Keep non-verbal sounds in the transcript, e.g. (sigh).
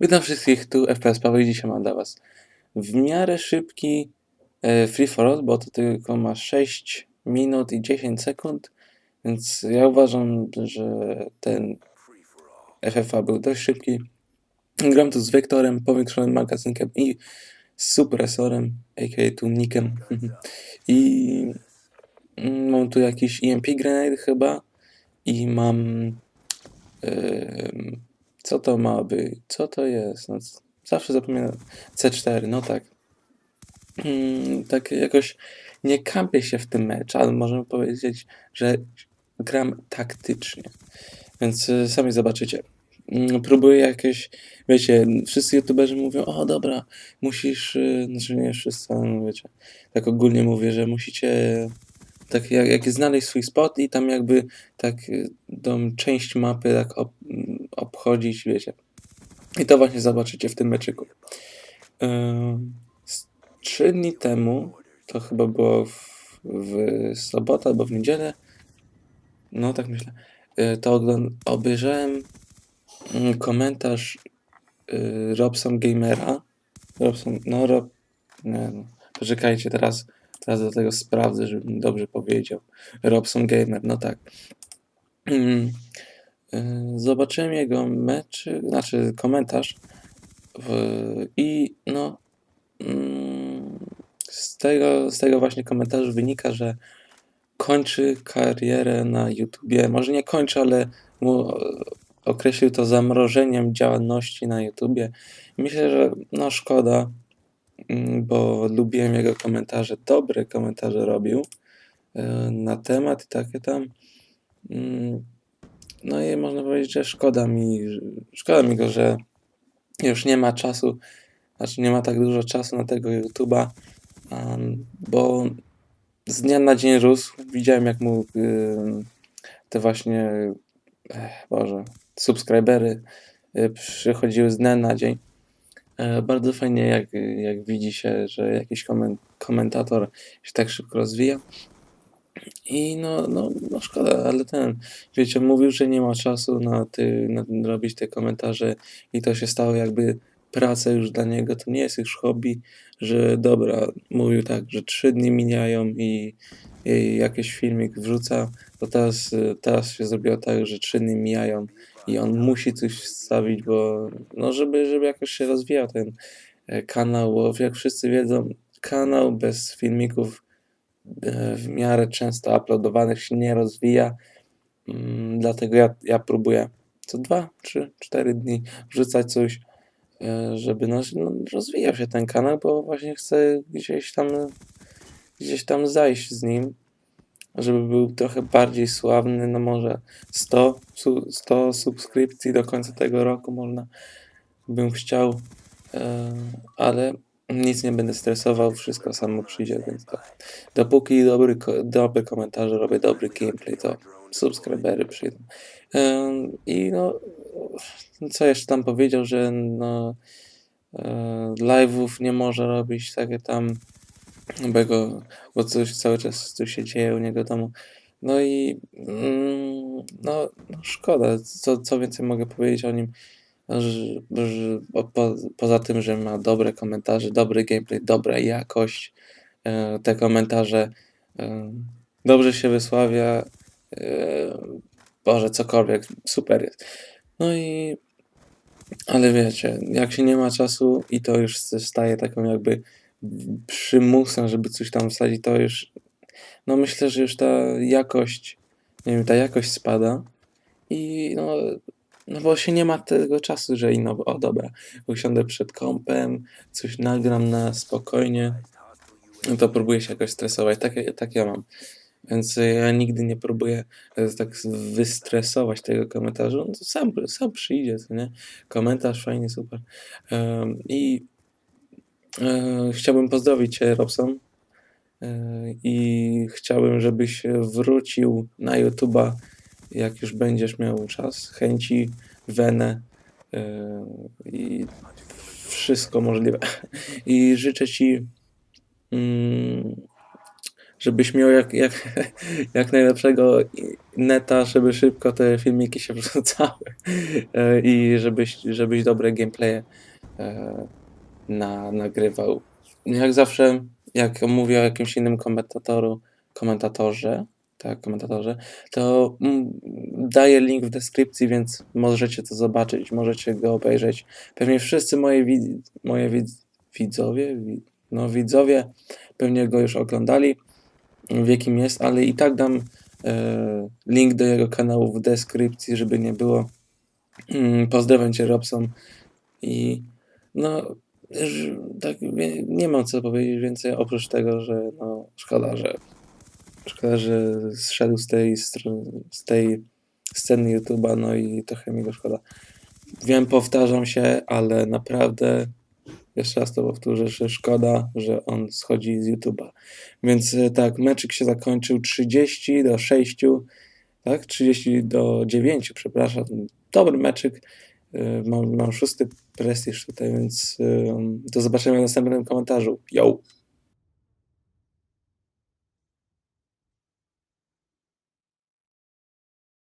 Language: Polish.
Witam wszystkich, tu FPS Paweł i dzisiaj mam dla Was w miarę szybki e, free for all, bo to tylko ma 6 minut i 10 sekund, więc ja uważam, że ten FFA był dość szybki. Gram tu z Wektorem, powiększonym magazynkiem i supresorem, aka tu nikiem. (laughs) I mm, mam tu jakiś EMP grenade chyba i mam em, co to ma być? Co to jest? No, zawsze zapominam. C4, no tak. Mm, tak jakoś nie kampię się w tym meczu, ale możemy powiedzieć, że gram taktycznie. Więc y, sami zobaczycie. Mm, Próbuję jakieś, wiecie, wszyscy youtuberzy mówią, o dobra, musisz, y, znaczy nie wszyscy, ale wiecie, tak ogólnie mówię, że musicie tak jak, jak znaleźć swój spot i tam jakby tak y, tą część mapy tak obchodzić, wiecie. I to właśnie zobaczycie w tym meczyku. Trzy dni temu, to chyba było w, w sobotę albo w niedzielę, no tak myślę, y, to obejrzałem mm, komentarz y, Robson Gamera. Robson, no Rob, nie no, poczekajcie, teraz, teraz do tego sprawdzę, żebym dobrze powiedział. Robson Gamer, no tak. Mm, y, Zobaczyłem jego mecz, znaczy komentarz w, i no mm, z tego, z tego właśnie komentarzu wynika, że kończy karierę na YouTubie. Może nie kończy, ale mu e, określił to zamrożeniem działalności na YouTubie. Myślę, że no szkoda, mm, bo lubiłem jego komentarze, dobre komentarze robił e, na temat i takie tam. No i można powiedzieć, że szkoda mi, szkoda mi go, że już nie ma czasu, znaczy nie ma tak dużo czasu na tego YouTube'a, um, bo z dnia na dzień rósł. Widziałem jak mu ym, te właśnie, Boże, subskrybery y, przychodziły z dnia na dzień. E, Bardzo fajnie, jak, jak widzi się, że jakiś komen- komentator się tak szybko rozwija. I no, no, no szkoda, ale ten, wiecie, mówił, że nie ma czasu na, ty, na robić te komentarze i to się stało jakby praca już dla niego, to nie jest już hobby, że dobra, mówił tak, że trzy dni mijają i, i jakiś filmik wrzuca, to teraz, teraz się zrobiło tak, że trzy dni mijają i on musi coś wstawić, bo no żeby, żeby jakoś się rozwijał ten e, kanał, bo jak wszyscy wiedzą, kanał bez filmików w miarę często uploadowanych się nie rozwija. Mm, Dlatego ja, ja próbuję co dwa, trzy, cztery dni wrzucać coś, e, żeby no, no, rozwijał się ten kanał, bo właśnie chcę gdzieś tam gdzieś tam zajść z nim, żeby był trochę bardziej sławny, no może 100, su- 100 subskrypcji do końca tego roku można bym chciał, e, ale nic nie będę stresował, wszystko samo przyjdzie, więc to. Dopóki dobry, ko- dobre komentarze robię, dobry gameplay, to subskrybery przyjdą. I no, co jeszcze tam powiedział, że no, e, live'ów nie może robić, takie tam, bo, jego, bo coś cały czas tu się dzieje u niego domu. No i mm, no, no szkoda, co, co więcej mogę powiedzieć o nim, po, poza tym, że ma dobre komentarze, dobry gameplay, dobra jakość, e, te komentarze, e, dobrze się wysławia, e, Boże, cokolwiek, super jest. No i, ale wiecie, jak się nie ma czasu i to już staje taką jakby przymusem, żeby coś tam wsadzić, to już, no myślę, że już ta jakość, nie wiem, ta jakość spada i no, no bo się nie ma tego czasu, że i no, o dobra, usiądę przed kąpem, coś nagram na spokojnie, no to próbuję się jakoś stresować, tak, tak ja mam. Więc ja nigdy nie próbuję e, tak wystresować tego komentarza. On to sam, sam przyjdzie, co nie? Komentarz fajnie, super. Em, I e, chciałbym pozdrowić Cię, Robson. E, I chciałbym, żebyś wrócił na YouTube'a, jak już będziesz miał czas, chęci, wenę e, i wszystko możliwe. (laughs) I życzę Ci, mm, żebyś miał jak, jak, (laughs) jak najlepszego neta, żeby szybko te filmiki się (laughs) wrzucały e, i żebyś, żebyś dobre gameplaye e, na, nagrywał. Jak zawsze, jak mówię o jakimś innym komentatoru, komentatorze, tak, komentatorze, to mm, daję link w deskrypcji, więc możecie to zobaczyć, możecie go obejrzeć. Pewnie wszyscy wid- widzowie, wi- no widzowie pewnie go już oglądali, w jakim jest, ale i tak dam e, link do jego kanału w deskrypcji, żeby nie było. Mm, Pozdrawiam Cię, Robson. I no, tak wie- nie mam co powiedzieć więcej oprócz tego, że no, szkoda, że szkoda, że zszedł z tej, z tej sceny YouTube'a, no i trochę mi go szkoda. Wiem, powtarzam się, ale naprawdę jeszcze raz to powtórzę, że szkoda, że on schodzi z YouTube'a. Więc e, tak, meczyk się zakończył 30 do 6, tak? 30 do 9, przepraszam. Dobry meczyk. E, Mam, mam szósty prestiż tutaj, więc e, do zobaczenia w następnym komentarzu. Yo!